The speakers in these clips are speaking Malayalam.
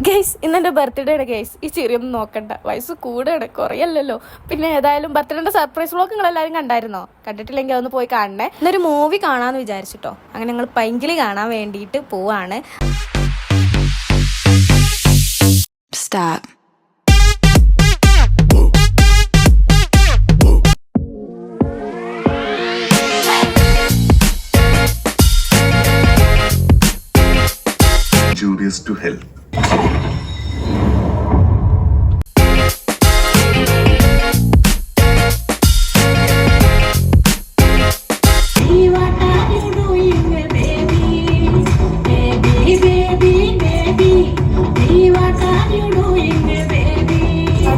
ഗേസ് ഇന്നെന്റെ ബർത്ത്ഡേയുടെ ഗേസ് ഈ ചെറിയൊന്നും നോക്കണ്ട. വയസ്സ് കൂടെയാണ് കുറയല്ലല്ലോ. പിന്നെ ഏതായാലും ബർത്ത്ഡേയുടെ സർപ്രൈസ് വ്ളോഗ് നിങ്ങൾ എല്ലാവരും കണ്ടായിരുന്നോ? കണ്ടിട്ടില്ലെങ്കിൽ അതൊന്ന് പോയി കാണണേ. ഇന്നൊരു മൂവി കാണാമെന്ന് വിചാരിച്ചിട്ടോ. അങ്ങനെ ഞങ്ങൾ പൈങ്കിളി കാണാൻ വേണ്ടിയിട്ട് പോവാണ്. Stop. Doing, to help.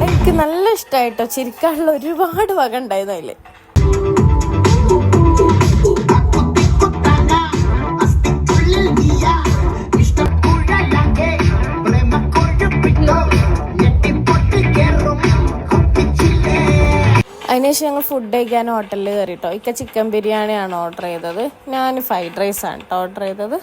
എനിക്ക് നല്ല ഇഷ്ടമായിട്ടോ ചിരിക്കാനുള്ള ഒരുപാട് വക ഉണ്ടായിരുന്നു അതിൽ അതിനുശേഷം ഞങ്ങൾ ഫുഡ് കഴിക്കാൻ ഹോട്ടലിൽ കയറിട്ടോ. ഇക്ക ചിക്കൻ ബിരിയാണിയാണ് ഓർഡർ ചെയ്തത്. ഞാൻ ഫ്രൈഡ് റൈസ് ആണ് കേട്ടോ ഓർഡർ ചെയ്തത്.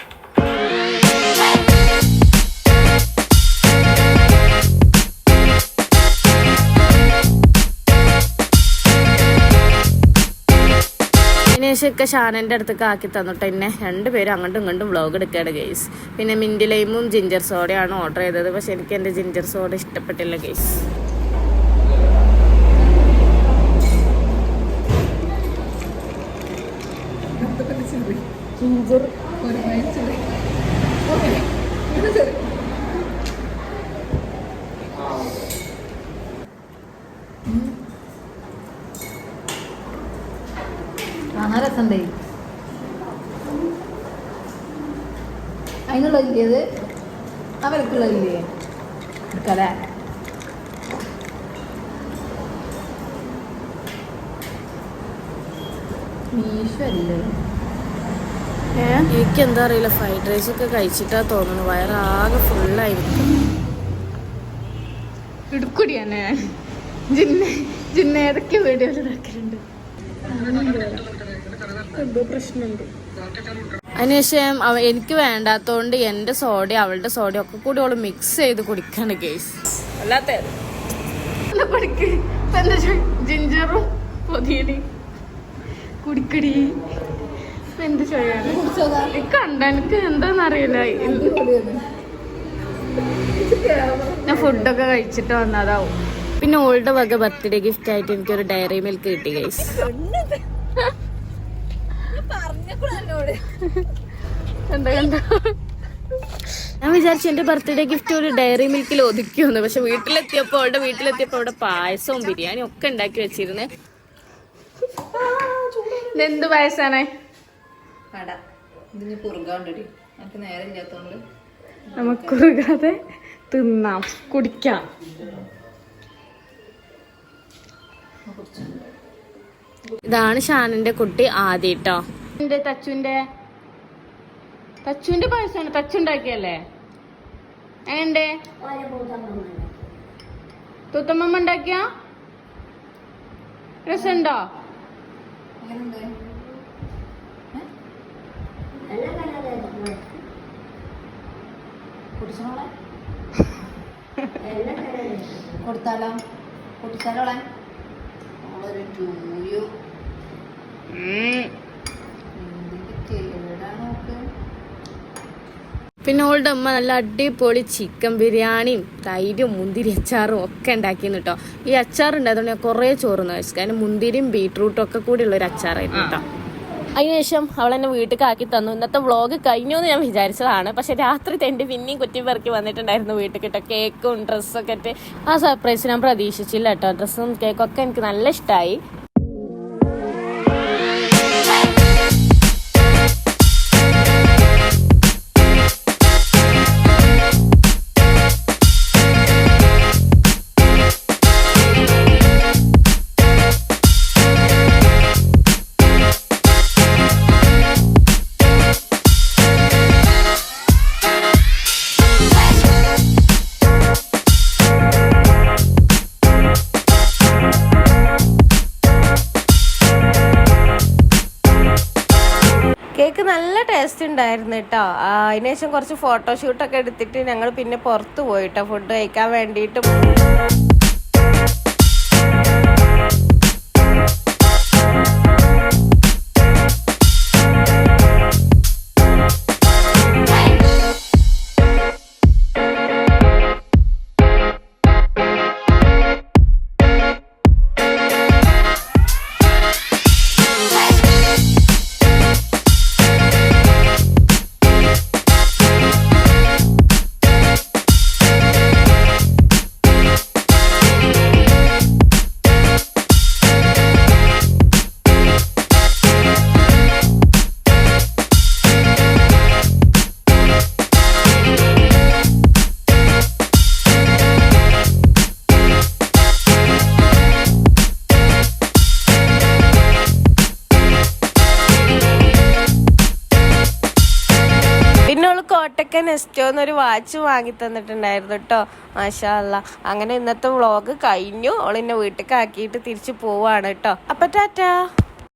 ശേഷമൊക്കെ ഷാനന്റെ അടുത്തേക്ക് ആക്കി തന്നിട്ട് എന്നെ രണ്ടുപേരും അങ്ങോട്ടും ഇങ്ങോട്ടും വ്ളോഗ് എടുക്കുകയാണ് ഗെയ്സ് പിന്നെ മിന്റ് ലൈമും ജിഞ്ചർ സോഡയാണ് ഓർഡർ ചെയ്തത്. പക്ഷെ എനിക്ക് എന്റെ ജിഞ്ചർ സോഡ ഇഷ്ടപ്പെട്ടില്ല ഗെയ്സ് കാണാൻ രസണ്ടേ അതിനുള്ള ഇല്ലേ അത് അവർക്കുള്ള ഇല്ലേ എടുക്കല്ലേ? മീഷോ അല്ലേ? എനിക്ക് എന്താ അറിയില്ല ഫ്രൈഡ് റൈസ് ഒക്കെ കഴിച്ചിട്ടാ തോന്നുന്നു. വയറാകെ ഫുള്ളായിരിക്കും ഇടുക്കുടിയാണ്. ഞാൻ ജിന്ന ജിന്ന ഏതൊക്കെ വീഡിയോയിൽ ഇതാക്കലുണ്ട്. എന്തോ പ്രശ്നമുണ്ട്. അതിനുശേഷം അവ എനിക്ക് വേണ്ടാത്തോണ്ട് എന്റെ സോഡയും അവളുടെ സോഡയും ഒക്കെ കൂടി അവൾ മിക്സ് ചെയ്ത് കുടിക്കാണ് കേസ് അല്ലാത്ത ജിഞ്ചറും പൊതിയടി കുടിക്കടി. എന്ത് ചെയ്യാണ് കണ്ട എനിക്ക് എന്താന്നറിയില്ല ഞാൻ ഫുഡൊക്കെ കഴിച്ചിട്ട് വന്നതാവും. പിന്നെ ഓൾഡ് വക ബർത്ത്ഡേ ഗിഫ്റ്റ് ആയിട്ട് എനിക്ക് ഒരു ഡയറി മിൽക്ക് കിട്ടി ഗൈസ് എന്താ കണ്ട? ഞാൻ വിചാരിച്ചു എന്റെ ബർത്ത്ഡേ ഗിഫ്റ്റ് ഒരു ഡയറി മിൽക്കിൽ ഒതുക്കിയോന്ന് പക്ഷെ വീട്ടിലെത്തിയപ്പോ അവിടെ വീട്ടിലെത്തിയപ്പോ അവിടെ പായസവും ബിരിയാണിയും ഒക്കെ ഉണ്ടാക്കി വെച്ചിരുന്നേ. എന്ത് പായസാണേ? കട. ഇതിന് കുറുകാണ്ടടി എനിക്ക് നേരെ ഇല്ലാത്തോണ്ട്. നമുക്ക് കുറുകാതെ തിന്നാം. കുടിക്കാം. ഇതാണ് ഷാനിന്റെ കുട്ടി ആദ്യട്ടോ എന്റെ തച്ചുന്റെ തച്ചുന്റെ പായസമാണ് തച്ചുണ്ടാക്കിയല്ലേ എങ്ങനെ തൂത്തമ്മ ഉണ്ടാക്കിയ? രസമുണ്ടോ? കുടിച്ചോളെ കൊടുത്താലോ? കുടിച്ചാലോളെ നമ്മളൊരു ടൂയോ. കേടാ നോക്ക്. പിന്നെ ഓളുടെ അമ്മ നല്ല അടിപൊളി ചിക്കൻ ബിരിയാണിയും തൈരും മുന്തിരി അച്ചാറും ഒക്കെ ഉണ്ടാക്കിന്ന് കേട്ടോ ഈ അച്ചാർ ഉണ്ടായതുകൊണ്ട് ഞാൻ കുറേ ചോറ് കഴിച്ചു. കാരണം മുന്തിരിയും ബീട്രൂട്ടും ഒക്കെ കൂടി ഉള്ളൊരു അച്ചാറായിരുന്നു കേട്ടോ അതിനുശേഷം അവൾ എന്നെ വീട്ടിലേക്ക് തന്നു. ഇന്നത്തെ വ്ളോഗ് കഴിഞ്ഞു എന്ന് ഞാൻ വിചാരിച്ചതാണ്. പക്ഷെ രാത്രി തെണ്ടി പിന്നെയും കുറ്റി പെറുക്കി വന്നിട്ടുണ്ടായിരുന്നു വീട്ടിൽ കേട്ടോ കേക്കും ഡ്രസ്സൊക്കെ ആ സർപ്രൈസ് ഞാൻ പ്രതീക്ഷിച്ചില്ല കേട്ടോ ഡ്രസ്സും കേക്കും ഒക്കെ എനിക്ക് നല്ല ഇഷ്ടമായി ടേസ്റ്റ് ഉണ്ടായിരുന്നു കേട്ടോ അതിനുശേഷം കുറച്ച് ഫോട്ടോഷൂട്ടൊക്കെ എടുത്തിട്ട് ഞങ്ങൾ പിന്നെ പുറത്ത് പോയിട്ടോ ഫുഡ് കഴിക്കാൻ വേണ്ടിയിട്ട്. കോട്ടക്കൻ എസ്റ്റോ എന്നൊരു വാച്ച് വാങ്ങി തന്നിട്ടുണ്ടായിരുന്നു കേട്ടോ മാഷാല്ല അങ്ങനെ ഇന്നത്തെ വ്ളോഗ് കഴിഞ്ഞു. ഓൾ എന്നെ വീട്ടിൽ ആക്കിയിട്ട് തിരിച്ചു പോവാണ് കേട്ടോ അപ്പൊ ടാറ്റാ.